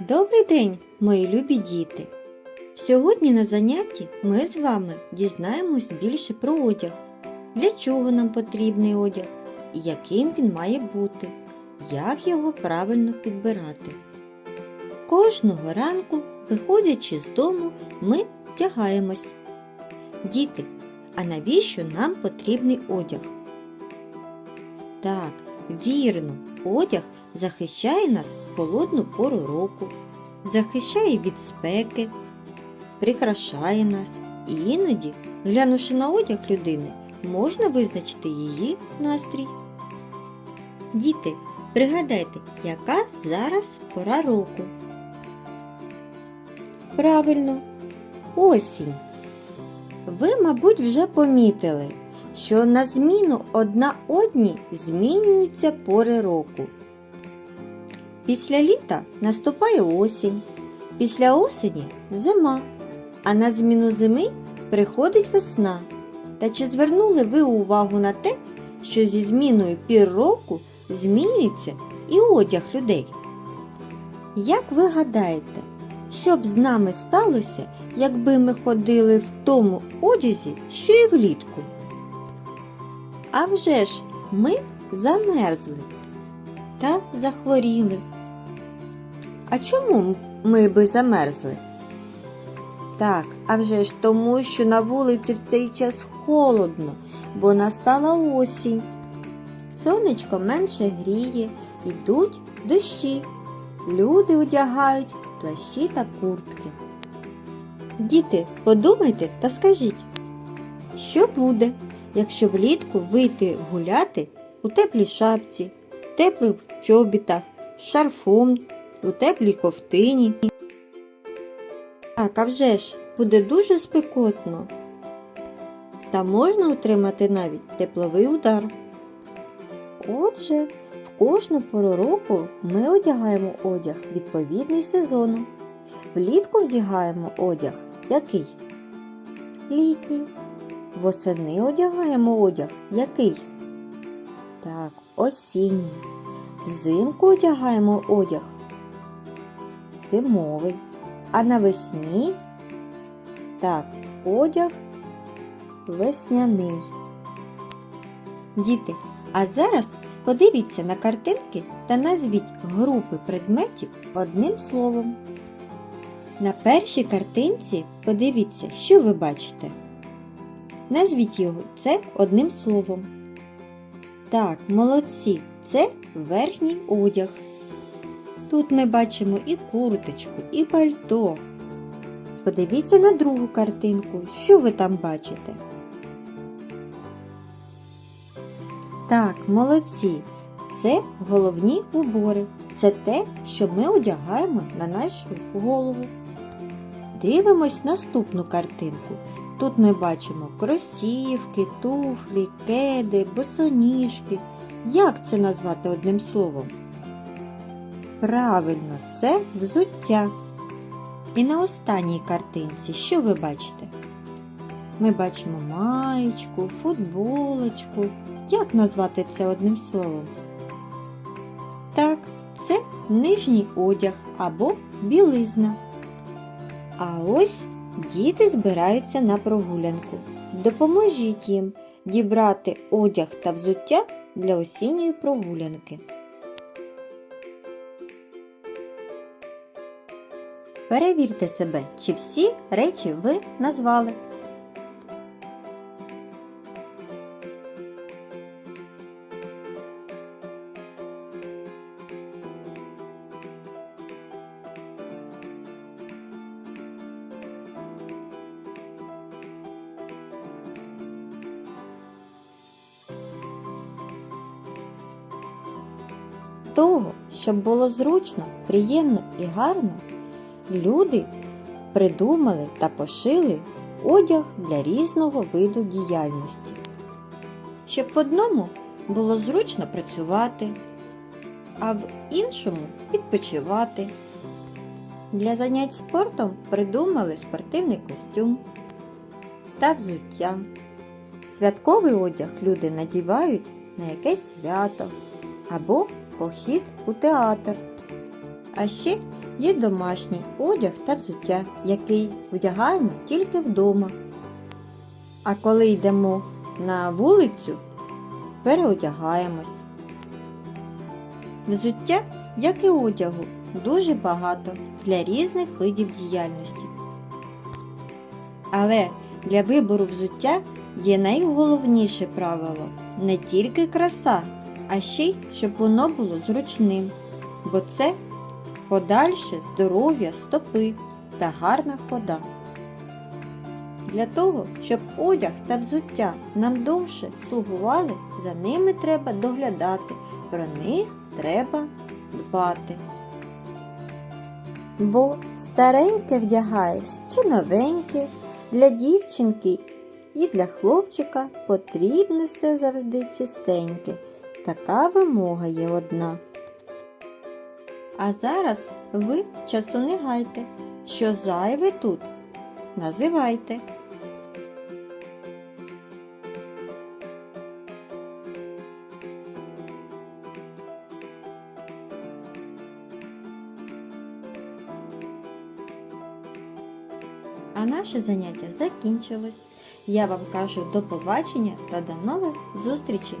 Добрий день, мої любі діти! Сьогодні на занятті ми з вами дізнаємось більше про одяг. Для чого нам потрібний одяг яким він має бути, як його правильно підбирати. Кожного ранку, виходячи з дому, ми вдягаємось. Діти, а навіщо нам потрібний одяг? Так, вірно, одяг захищає нас холодну пору року, захищає від спеки, прикрашає нас. І іноді, глянувши на одяг людини, можна визначити її настрій. Діти, пригадайте, яка зараз пора року? Правильно, осінь. Ви, мабуть, вже помітили, що на зміну одна одній змінюються пори року. Після літа наступає осінь, після осені зима, а на зміну зими приходить весна. Та чи звернули ви увагу на те, що зі зміною пір року змінюється і одяг людей? Як ви гадаєте, що б з нами сталося, якби ми ходили в тому одязі, що і влітку? А вже ж ми замерзли та захворіли. А чому ми би замерзли? Так, а вже ж тому, що на вулиці в цей час холодно, бо настала осінь. Сонечко менше гріє, йдуть дощі. Люди одягають плащі та куртки. Діти, подумайте та скажіть, що буде, якщо влітку вийти гуляти у теплій шапці, теплих чобітах, шарфом, у теплій ковтині? Так, а вже ж буде дуже спекотно. Та можна отримати навіть тепловий удар. Отже, в кожну пору року ми одягаємо одяг відповідний сезону. Влітку вдягаємо одяг який? Літній. Восени одягаємо одяг який? Так, осінній. Взимку одягаємо одяг зимовий. А навесні так, одяг весняний. Діти, а зараз подивіться на картинки та назвіть групи предметів одним словом. На першій картинці подивіться, що ви бачите. Назвіть його це одним словом. Так, молодці, це верхній одяг. Тут ми бачимо і курточку, і пальто. Подивіться на другу картинку, що ви там бачите. Так, молодці. Це головні убори. Це те, що ми одягаємо на нашу голову. Дивимось наступну картинку. Тут ми бачимо кросівки, туфлі, кеди, босоніжки. Як це назвати одним словом? Правильно, це взуття. І на останній картинці що ви бачите? Ми бачимо маєчку, футболочку. Як назвати це одним словом? Так, це нижній одяг або білизна. А ось діти збираються на прогулянку. Допоможіть їм дібрати одяг та взуття для осінньої прогулянки. Перевірте себе, чи всі речі ви назвали. Того, щоб було зручно, приємно і гарно, люди придумали та пошили одяг для різного виду діяльності. Щоб в одному було зручно працювати, а в іншому відпочивати. Для занять спортом придумали спортивний костюм та взуття. Святковий одяг люди надівають на якесь свято або похід у театр. А ще Є домашній одяг та взуття, який вдягаємо тільки вдома. А коли йдемо на вулицю, переодягаємось. Взуття, як і одягу, дуже багато для різних видів діяльності. Але для вибору взуття є найголовніше правило не тільки краса, а ще й щоб воно було зручним, бо це подальше здоров'я стопи та гарна хода. Для того, щоб одяг та взуття нам довше слугували, за ними треба доглядати, про них треба дбати. Бо стареньке вдягаєш чи новеньке, для дівчинки і для хлопчика потрібно все завжди чистеньке. Така вимога є одна. А зараз ви часу не гайте, що зайве тут, називайте. А наше заняття закінчилось. Я вам кажу до побачення та до нових зустрічей!